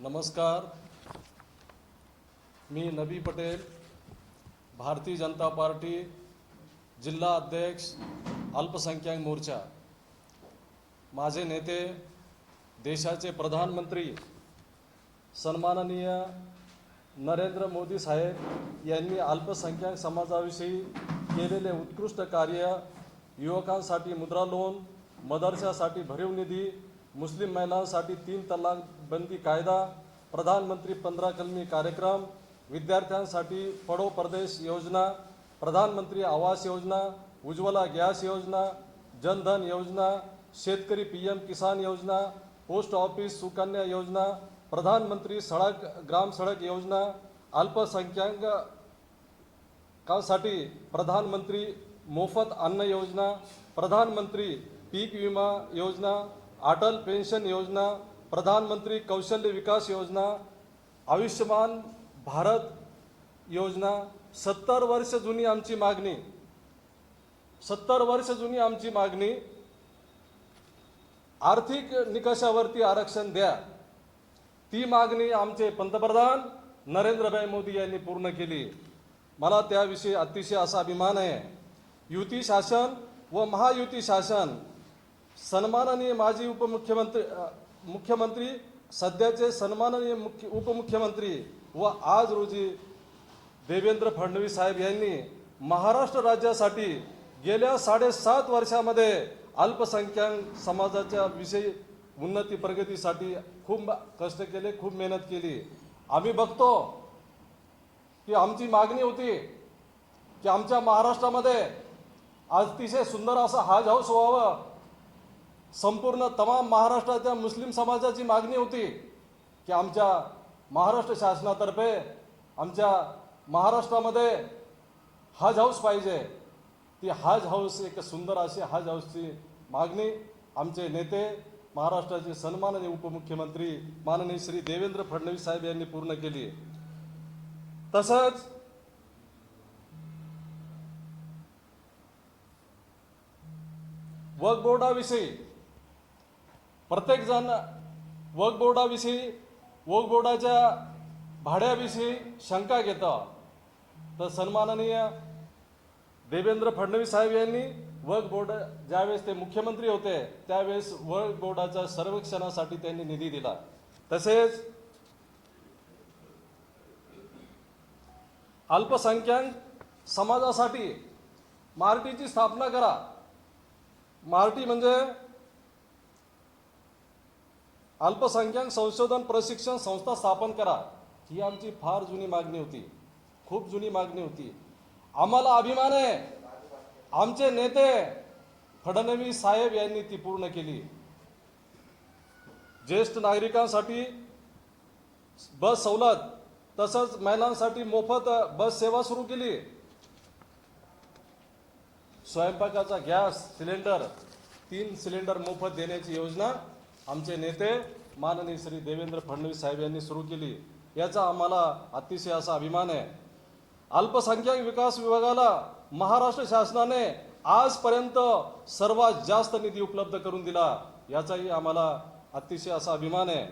नमस्कार। मी नबी पटेल भारतीय जनता पार्टी जिल्हा अध्यक्ष अल्पसंख्याक मोर्चा. माझे नेते देशाचे प्रधानमंत्री सन्माननीय नरेंद्र मोदी साहेब यांनी अल्पसंख्याक समाजाविषयी केलेले उत्कृष्ट कार्य युवकांसाठी मुद्रा लोन मदरशासाठी भरीव निधी मुस्लिम महिलांसाठी तीन तलाक बंदी कायदा, प्रधानमंत्री पंधरा कलमी कार्यक्रम विद्यार्थ्यांसाठी पडो परदेश योजना, प्रधानमंत्री आवास योजना, उज्ज्वला गॅस योजना जनधन योजना, शेतकरी पी एम किसान योजना, पोस्ट ऑफ़िस सुकन्या योजना, प्रधानमंत्री सडक, ग्राम सडक योजना अल्पसंख्याकांसाठी प्रधानमंत्री मोफत अन्न योजना, प्रधानमंत्री पीक विमा योजना अटल पेन्शन योजना प्रधानमंत्री कौशल्य विकास योजना आयुष्यमान भारत योजना सत्तर वर्ष जुनी आमची मागणी. सत्तर वर्ष जुनी आमची मागणी आर्थिक निकषावरती आरक्षण द्या. ती मागणी आमचे पंतप्रधान नरेंद्रभाई मोदी यांनी पूर्ण केली. मला त्याविषयी अतिशय असा अभिमान आहे. युती शासन व महायुती शासन सन्माननीय माजी उपमुख्यमंत्री मुख्यमंत्री सध्याचे सन्माननीय मुख्य उपमुख्यमंत्री व आज रोजी देवेंद्र फडणवीस साहेब यांनी महाराष्ट्र राज्यासाठी गेल्या साडेसात वर्षामध्ये अल्पसंख्याक समाजाच्या विषयी उन्नती प्रगतीसाठी खूप कष्ट केले खूप मेहनत केली. आम्ही बघतो की आमची मागणी होती की आमच्या महाराष्ट्रामध्ये अतिशय सुंदर असा हाज हाऊस व्हावं. संपूर्ण तमाम महाराष्ट्राच्या मुस्लिम समाजाची मागणी होती की आमच्या महाराष्ट्र शासनातर्फे आमच्या महाराष्ट्रामध्ये हज हाऊस पाहिजे. ती हज हाऊस एक सुंदर अशी हज हाऊसची मागणी आमचे नेते महाराष्ट्राचे सन्माननीय उपमुख्यमंत्री माननीय श्री देवेंद्र फडणवीस साहेब यांनी पूर्ण केली. तसंच वक बोर्डाविषयी प्रत्येक जण बोर्डाविषयी वर्क बोर्डाच्या भाड्याविषयी शंका घेता. तर सन्माननीय देवेंद्र फडणवीस साहेब यांनी वर्क बोर्ड ज्यावेळेस ते मुख्यमंत्री होते त्यावेळेस वर्क बोर्डाच्या सर्वेक्षणासाठी त्यांनी निधी दिला. तसेच अल्पसंख्याक समाजासाठी मार्टीची स्थापना करा. मार्टी म्हणजे अल्पसंख्याक संशोधन प्रशिक्षण संस्था स्थापन करा. ही आमची फार जुनी मागणी होती. खूप जुनी मागणी होती. आम्हाला अभिमान आहे. आमचे नेते फडणवीस साहेब यांनी ती पूर्ण केली. ज्येष्ठ नागरिकांसाठी बस सवलत तसंच महिलांसाठी मोफत बस सेवा सुरू केली. स्वयंपाकाचा गॅस सिलेंडर तीन सिलेंडर मोफत देण्याची योजना आमचे नेते माननीय श्री देवेंद्र फडणवीस साहेब यांनी सुरू केली. याचा आम्हाला अतिशय असा अभिमान आहे. अल्पसंख्याक विकास विभागाला महाराष्ट्र शासनाने आजपर्यंत सर्वात जास्त निधी उपलब्ध करून दिला याचाही आम्हाला अतिशय असा अभिमान आहे.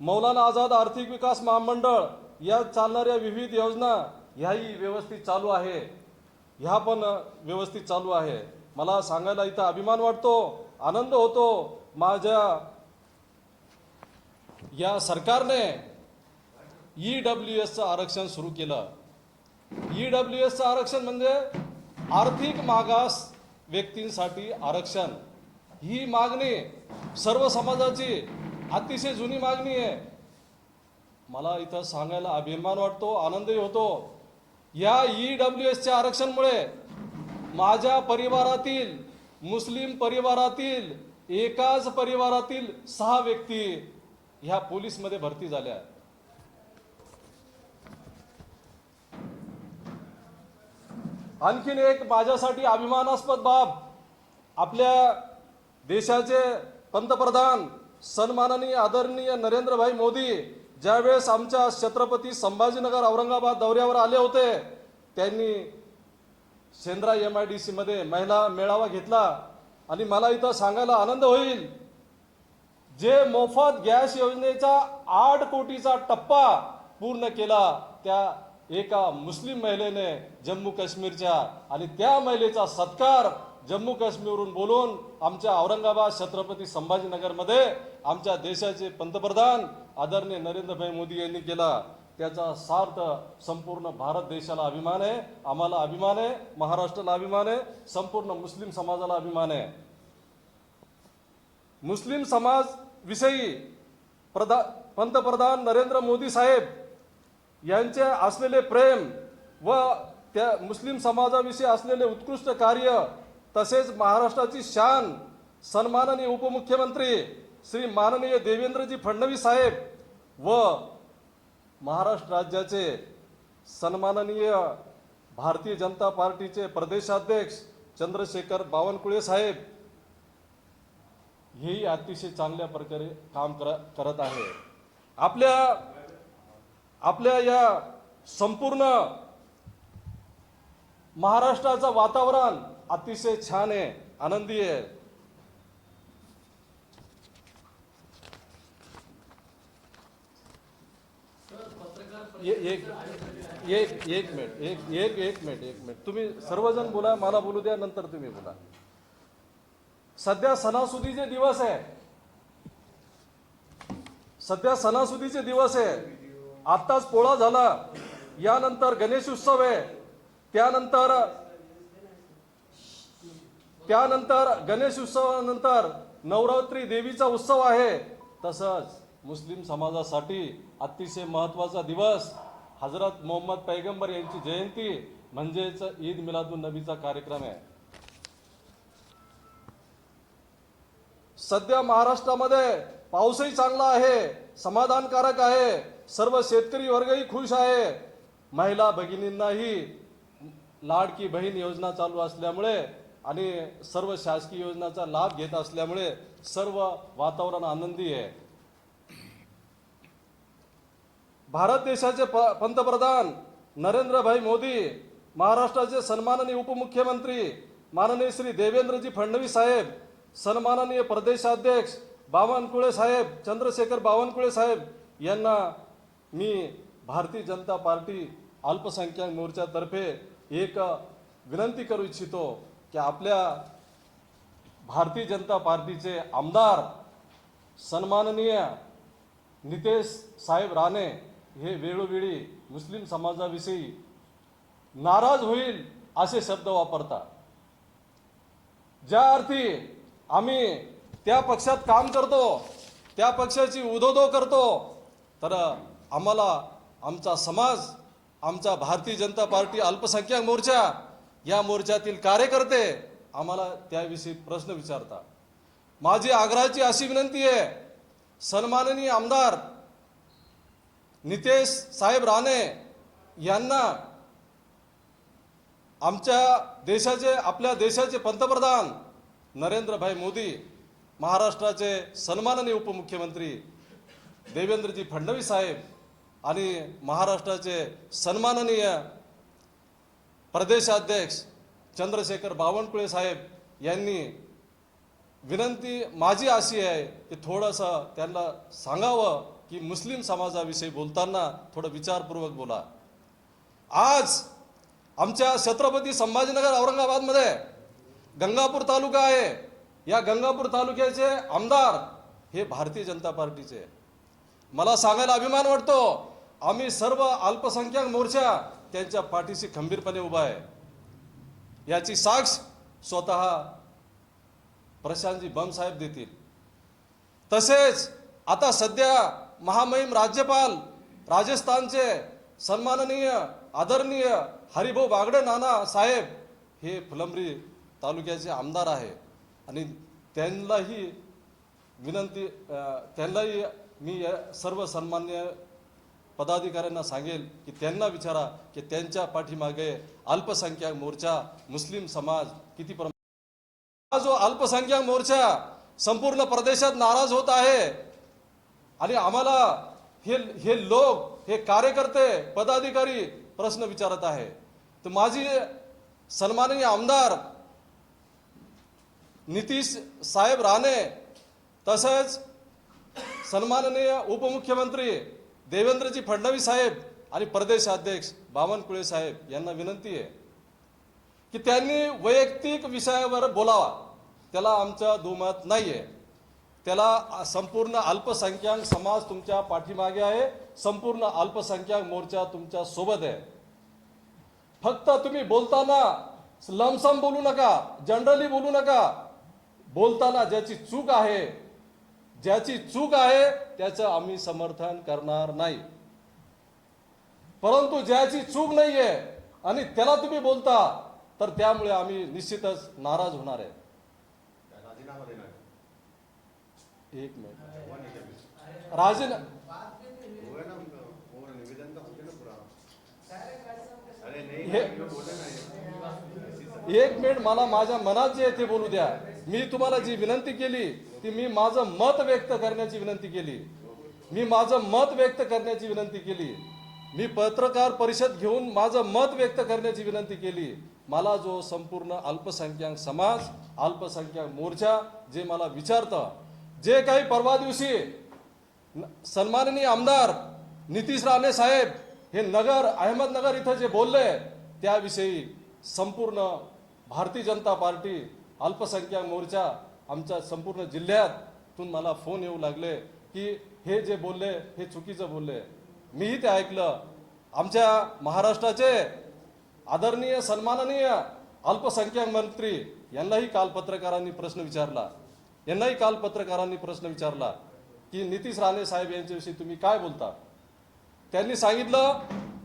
मौलाना आझाद आर्थिक विकास महामंडळ या चालणाऱ्या विविध योजना ह्याही व्यवस्थित चालू आहे. ह्या पण व्यवस्थित चालू आहे. मला सांगायला इथं अभिमान वाटतो आनंद होतो माझ्या या सरकारने ई डब्ल्यू एसचं आरक्षण सुरू केलं. ई डब्ल्यू एसचं आरक्षण म्हणजे आर्थिक मागास व्यक्तींसाठी आरक्षण. ही मागणी सर्व समाजाची अतिशय जुनी मागणी आहे. मला इथं सांगायला अभिमान वाटतो आनंदही होतो. या ई डब्ल्यू एसच्या आरक्षणमुळे माझ्या परिवारातील मुस्लिम परिवारातील एकाच परिवारातील सहा व्यक्ती ह्या पोलीसमध्ये भरती झाल्या आणखीन एक माझ्यासाठी अभिमानास्पद बाब आपल्या देशाचे पंतप्रधान सन्माननीय आदरणीय नरेंद्रभाई मोदी ज्यावेळेस आमच्या छत्रपती संभाजीनगर औरंगाबाद दौऱ्यावर आले होते त्यांनी शेंद्रा एम आय डी सीमध्ये महिला मेळावा घेतला. आणि मला इथं सांगायला आनंद होईल. जे मोफत गॅस योजनेचा आठ कोटीचा टप्पा पूर्ण केला त्या एका मुस्लिम महिलेने जम्मू काश्मीरच्या आणि त्या महिलेचा सत्कार जम्मू काश्मीरवरून बोलून आमच्या औरंगाबाद छत्रपती संभाजीनगरमध्ये आमच्या देशाचे पंतप्रधान आदरणीय नरेंद्रभाई मोदी यांनी केला. त्याचा सार्थ संपूर्ण भारत देशाला अभिमान आहे आम्हाला अभिमान आहे महाराष्ट्राला अभिमान आहे संपूर्ण मुस्लिम समाजाला अभिमान आहे. मुस्लिम समाज विषयी प्रधा पंतप्रधान नरेंद्र मोदी साहेब यांचे असलेले प्रेम व त्या मुस्लिम समाजाविषयी असलेले उत्कृष्ट कार्य तसेच महाराष्ट्राची शान सन्माननीय उपमुख्यमंत्री श्री माननीय देवेंद्रजी फडणवीस साहेब व महाराष्ट्र राज्याचे सन्माननीय भारतीय जनता पार्टीचे प्रदेशाध्यक्ष चंद्रशेखर बावनकुळे साहेब हेही अतिशय चांगल्या प्रकारे काम कर करत आहे. आपल्या आपल्या या संपूर्ण महाराष्ट्राचं वातावरण अतिशय छान आहे आनंदी आहे. ये- एक एक एक मिनिट एक एक एक मिनिट एक मिनिट. तुम्ही सर्वजण बोला मला बोलू द्या नंतर तुम्ही बोला. सध्या सणासुदीचे दिवस आहे. सध्या सणासुदीचे दिवस आहे. आत्ताच पोळा झाला. यानंतर गणेश उत्सव आहे. त्यानंतर त्यानंतर गणेश उत्सवानंतर नवरात्री देवीचा उत्सव आहे. तसंच मुस्लिम समाजासाठी अतिशय महत्त्वाचा दिवस. हजरत मोहम्मद पैगंबर यांची जयंती म्हणजेच ईद मिलादुन नबीचा कार्यक्रम आहे. सध्या महाराष्ट्रामध्ये पाऊसही चांगला आहे समाधानकारक आहे सर्व शेतकरी वर्गही खुश आहे. महिला भगिनींनाही लाडकी बहीण योजना चालू असल्यामुळे आणि सर्व शासकीय योजनाचा लाभ घेत असल्यामुळे सर्व वातावरण आनंदी आहे. भारत देशाचे प पंतप्रधान नरेंद्रभाई मोदी महाराष्ट्राचे सन्माननीय उपमुख्यमंत्री माननीय श्री देवेंद्रजी फडणवीस साहेब सन्माननीय प्रदेशाध्यक्ष बावनकुळे साहेब चंद्रशेखर बावनकुळे साहेब यांना मी भारतीय जनता पार्टी अल्पसंख्याक मोर्चातर्फे एक विनंती करू इच्छितो की आपल्या भारतीय जनता पार्टीचे आमदार सन्माननीय नितेश साहेब राणे हे वेळोवेळी मुस्लिम समाजाविषयी नाराज होईल असे शब्द वापरतात. ज्या अर्थी आम्ही त्या पक्षात काम करतो त्या पक्षाची उदोदो करतो तर आम्हाला आमचा समाज आमचा भारतीय जनता पार्टी अल्पसंख्याक मोर्चा या मोर्चातील कार्यकर्ते आम्हाला त्याविषयी प्रश्न विचारतात. माझी आग्रहाची अशी विनंती आहे सन्माननीय आमदार नितेश साहेब राणे यांना आमच्या देशाचे आपल्या देशाचे पंतप्रधान नरेंद्रभाई मोदी महाराष्ट्राचे सन्माननीय उपमुख्यमंत्री देवेंद्रजी फडणवीस साहेब आणि महाराष्ट्राचे सन्माननीय प्रदेशाध्यक्ष चंद्रशेखर बावनकुळे साहेब यांनी विनंती माझी अशी आहे की थोडंसं त्यांना सांगावं. की मुस्लिम समाजाविषयी बोलताना थोडं विचारपूर्वक बोला. आज आमच्या छत्रपती संभाजीनगर औरंगाबादमध्ये गंगापूर तालुका आहे. या गंगापूर तालुक्याचे आमदार हे भारतीय जनता पार्टीचे मला सांगायला अभिमान वाटतो आम्ही सर्व अल्पसंख्याक मोर्चा त्यांच्या पाठीशी खंबीरपणे उभा आहे. याची साक्ष स्वतः प्रशांतजी बमसाहेब देतील. तसेच आता सध्या महामहिम राज्यपाल राजस्थानचे सन्माननीय आदरणीय हरिभाऊ बागडे नाना साहेब हे फुलंब्री तालुक्याचे आमदार आहे. आणि त्यांनाही विनंती त्यांनाही मी सर्व सन्मान्य पदाधिकाऱ्यांना सांगेल की त्यांना विचारा की त्यांच्या पाठीमागे अल्पसंख्याक मोर्चा मुस्लिम समाज किती प्रमाणात हा जो अल्पसंख्याक मोर्चा संपूर्ण प्रदेशात नाराज होत आहे आणि आम्हाला हे हे लोक हे कार्यकर्ते पदाधिकारी प्रश्न विचारत आहे. तर माझी सन्माननीय आमदार नितीश साहेब राणे तसेच सन्माननीय उपमुख्यमंत्री देवेंद्रजी फडणवीस साहेब आणि प्रदेशाध्यक्ष बावनकुळे साहेब यांना विनंती आहे की त्यांनी वैयक्तिक विषयावर बोलावा. त्याला आमचा दुमत नाही आहे त्याला संपूर्ण अल्पसंख्याक समाज तुमच्या पाठीमागे आहे संपूर्ण अल्पसंख्याक मोर्चा तुमच्यासोबत आहे. फक्त तुम्ही बोलताना लमसम बोलू नका जनरली बोलू नका. बोलताना ज्याची चूक आहे ज्याची चूक आहे त्याचं आम्ही समर्थन करणार नाही. परंतु ज्याची चूक नाही आहे आणि त्याला तुम्ही बोलता तर त्यामुळे आम्ही निश्चितच नाराज होणार आहे. राजीनामा एक मिनिट. हुआ राजीना हे- एक मिनिट मला माझ्या मनात जे येथे ते बोलू द्या. मी तुम्हाला जी विनंती केली ती मी माझं मत व्यक्त करण्याची विनंती केली. मी माझं मत व्यक्त करण्याची विनंती केली. मी पत्रकार परिषद घेऊन माझं मत व्यक्त करण्याची विनंती केली. मला जो संपूर्ण अल्पसंख्याक समाज अल्पसंख्याक मोर्चा जे मला विचारतं जे काही परवा दिवशी न- सन्माननीय आमदार नितीश राणे साहेब हे नगर अहमदनगर इथं जे बोलले त्याविषयी संपूर्ण भारतीय जनता पार्टी अल्पसंख्याक मोर्चा आमच्या संपूर्ण जिल्ह्यातून मला फोन येऊ लागले की हे जे बोलले हे चुकीचं बोलले. मीही ते ऐकलं. आमच्या महाराष्ट्राचे आदरणीय सन्माननीय अल्पसंख्याक मंत्री यांनाही काल पत्रकारांनी प्रश्न विचारला. यांनाही काल पत्रकारांनी प्रश्न विचारला की नितीश राणे साहेब यांच्याविषयी तुम्ही काय बोलता? त्यांनी सांगितलं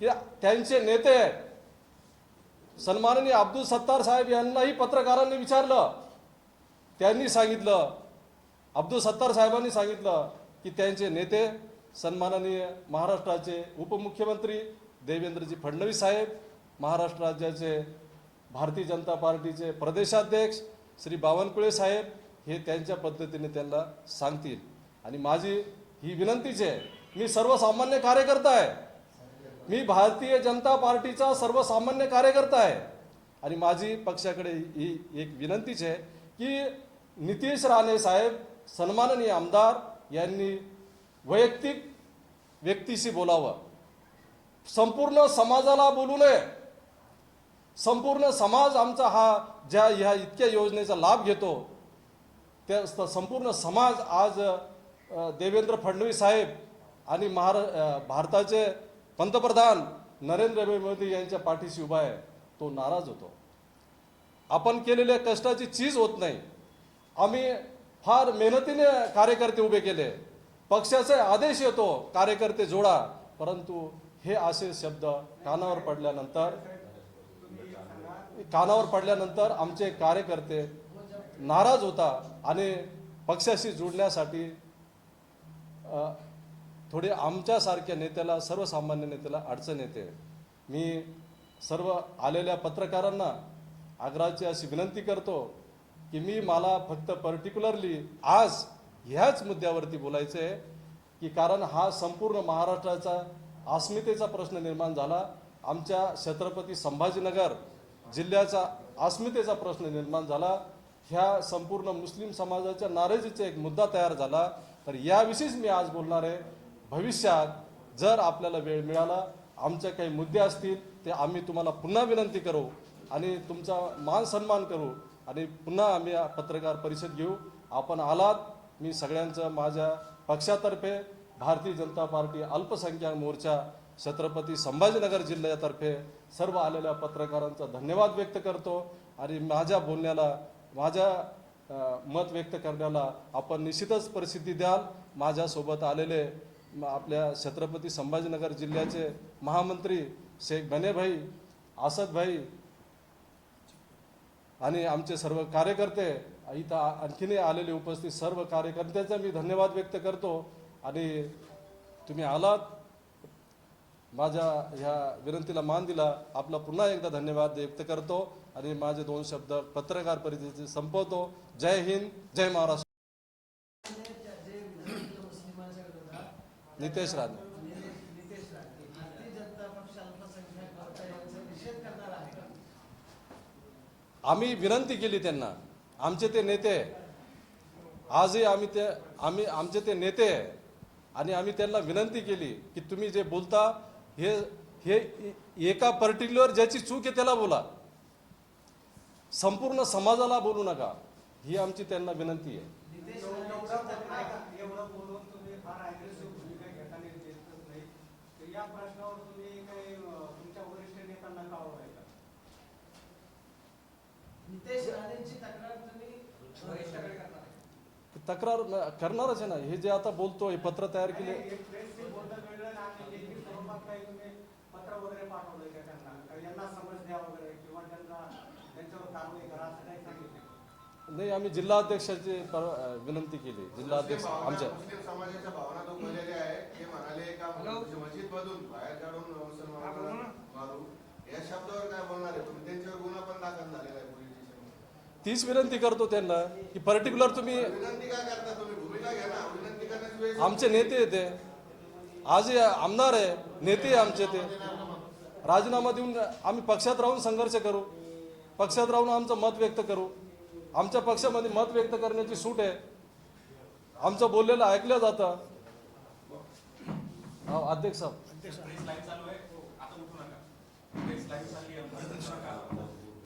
की त्यांचे नेते सन्माननीय अब्दुल सत्तार साहेब यांनाही पत्रकारांनी विचारलं. त्यांनी सांगितलं अब्दुल सत्तार साहेबांनी सांगितलं की त्यांचे नेते सन्माननीय महाराष्ट्राचे उपमुख्यमंत्री देवेंद्रजी फडणवीस साहेब महाराष्ट्र राज्याचे भारतीय जनता पार्टीचे प्रदेशाध्यक्ष श्री बावनकुळे साहेब हे त्यांच्या पद्धतीने त्यांना सांगतील. आणि माझी ही विनंतीच आहे मी सर्वसामान्य कार्यकर्ता आहे. मी भारतीय जनता पार्टीचा सर्वसामान्य कार्यकर्ता आहे. आणि माझी पक्षाकडे ही एक विनंतीच आहे की नितीश राणे साहेब सन्माननीय आमदार यांनी वैयक्तिक व्यक्तीशी बोलावं. संपूर्ण समाजाला बोलू नये. संपूर्ण समाज आमचा हा ज्या ह्या इतक्या योजनेचा लाभ घेतो त्या स- संपूर्ण समाज आज देवेंद्र फडणवीस साहेब आणि महारा भारताचे पंतप्रधान नरेंद्र मोदी यांच्या पाठीशी उभा आहे तो नाराज होतो. आपण केलेल्या कष्टाची चीज होत नाही. आम्ही फार मेहनतीने कार्यकर्ते उभे केले. पक्षाचे आदेश येतो कार्यकर्ते जोडा. परंतु हे असे शब्द कानावर पडल्यानंतर कानावर पडल्यानंतर आमचे कार्यकर्ते नाराज होता आणि पक्षाशी जुडण्यासाठी थोडे आमच्यासारख्या नेत्याला सर्वसामान्य नेत्याला अडचण येते. मी सर्व आलेल्या पत्रकारांना आग्रहाची अशी विनंती करतो की मी मला फक्त पर्टिक्युलरली आज ह्याच मुद्द्यावरती बोलायचं आहे की कारण हा संपूर्ण महाराष्ट्राचा अस्मितेचा प्रश्न निर्माण झाला. आमच्या छत्रपती संभाजीनगर जिल्ह्याचा अस्मितेचा प्रश्न निर्माण झाला. ह्या संपूर्ण मुस्लिम समाजाच्या नाराजीचा एक मुद्दा तयार झाला. तर याविषयीच मी आज बोलणार आहे. भविष्यात जर आपल्याला वेळ मिळाला आमचे काही मुद्दे असतील ते आम्ही तुम्हाला पुन्हा विनंती करू आणि तुमचा मान सन्मान करू आणि पुन्हा आम्ही पत्रकार परिषद घेऊ. आपण आलात मी सगळ्यांचं माझ्या पक्षातर्फे भारतीय जनता पार्टी अल्पसंख्याक मोर्चा छत्रपती संभाजीनगर जिल्ह्यातर्फे सर्व आलेल्या पत्रकारांचा धन्यवाद व्यक्त करतो आणि माझ्या बोलण्याला माझ्या मत व्यक्त करण्याला आपण निश्चितच प्रसिद्धी द्याल. माझ्यासोबत आलेले आपल्या छत्रपती संभाजीनगर जिल्ह्याचे महामंत्री शेख गणेभाई आसदभाई आणि आमचे सर्व कार्यकर्ते इथं आणखीनही आलेले उपस्थित सर्व कार्यकर्त्यांचा मी धन्यवाद व्यक्त करतो. आणि तुम्ही आलात. माझ्या ह्या विनंतीला मान दिला. आपला पुन्हा एकदा धन्यवाद व्यक्त करतो. आणि माझे दोन शब्द पत्रकार परिषदेचे संपवतो. जय हिंद जय महाराष्ट्र. नितेश राणे. आम्ही विनंती केली त्यांना. आमचे ते नेते आजही आम्ही ते आम्ही आमचे ते नेते आणि आम्ही त्यांना विनंती केली की तुम्ही जे बोलता हे हे एका पर्टिक्युलर ज्याची चूक आहे त्याला बोला. संपूर्ण समाजाला बोलू नका. ही आमची त्यांना विनंती आहे. तक्रार करणारच आहे ना. हे जे आता बोलतोय पत्र तयार केले नाही, एक प्रेसचे नाही आम्ही जिल्हाध्यक्षाची पर- अं, विनंती केली. जिल्हाध्यक्ष मुस्लिम आमच्या समाजाच्या भावना दुखवलेल्या आहे. ते म्हणाले का मस्जिद मधून बाहेर काढून मुसलमानांना मारू? या शब्दावर काय बोलणार आहे? तुम्ही त्यांच्यावर गुन्हा पण दाखल झालेला आहे तीच विनंती करतो त्यांना की पर्टिक्युलर तुम्ही विनंती काय करता तुम्ही? भूमिका घ्या ना. विनंती करण्याची वेळ आमचे नेते आहे ते आजही आमदार आहे. नेते आहे आमचे ते. राजीनामा देऊन आम्ही पक्षात राहून संघर्ष करू. पक्षात राहून आमचं मत व्यक्त करू. आमच्या पक्षामध्ये मत व्यक्त करण्याची सूट आहे. आमचं बोललेलं ऐकलं जातं. हा, अध्यक्ष साहेब.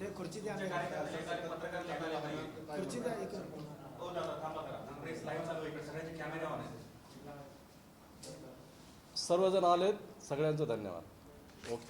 ते खुर्ची द्या. खुर्ची द्या एक सर्वजण आलेत. सगळ्यांचं धन्यवाद. ओके.